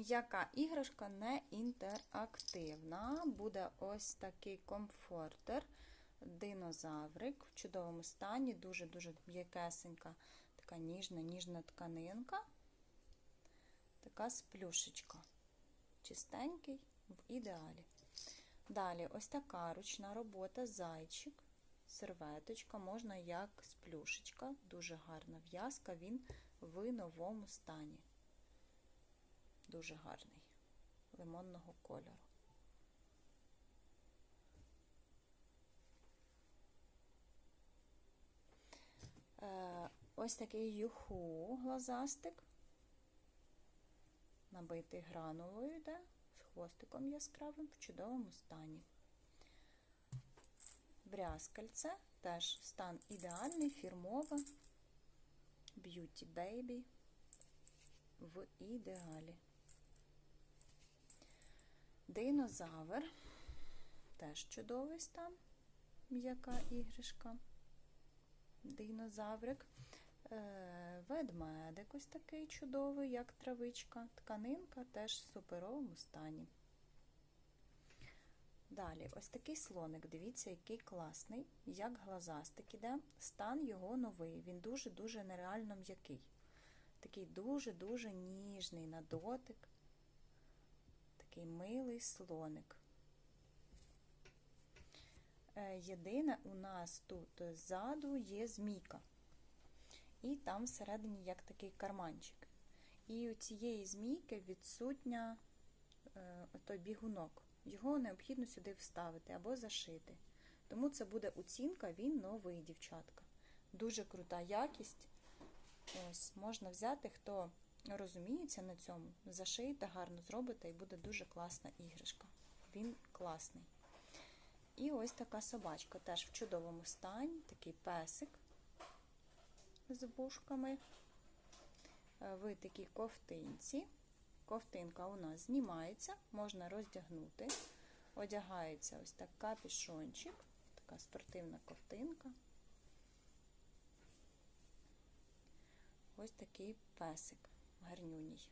М'яка іграшка не інтерактивна. Буде ось такий комфортер, динозаврик в чудовому стані, дуже-дуже м'якесенька, така ніжна, ніжна тканинка, така сплюшечка. Чистенький в ідеалі. Далі ось така ручна робота, зайчик, серветочка, можна як сплюшечка, дуже гарна в'язка, він в новому стані. Дуже гарний, лимонного кольору. Е, Ось такий юху глазастик, набитий гранулою йде, з хвостиком яскравим в чудовому стані. Брязкальце, теж стан ідеальний, фірмове, Beauty Baby в ідеалі. Динозавр, теж чудовий стан, м'яка іграшка. Динозаврик. Е, Ведмедик ось такий чудовий, як травичка. Тканинка теж в суперовому стані. Далі, ось такий слоник, дивіться, який класний, як глазастик іде. Стан його новий, він дуже-дуже нереально м'який. Такий дуже-дуже ніжний на дотик. Такий милий слоник. Е, Єдине, у нас тут ззаду є змійка. І там всередині як такий карманчик. І у цієї змійки відсутня е, той бігунок. Його необхідно сюди вставити або зашити. Тому це буде оцінка, він новий, дівчатка. Дуже крута якість. Ось, можна взяти, хто розуміється на цьому, зашиєте, гарно зробите, і буде дуже класна іграшка. Він класний. І ось така собачка, теж в чудовому стані, такий песик з вушками. Е, В такій ковтинці. Ковтинка у нас знімається, можна роздягнути. Одягається ось так капюшончик, така спортивна ковтинка. Ось такий песик гарнюній.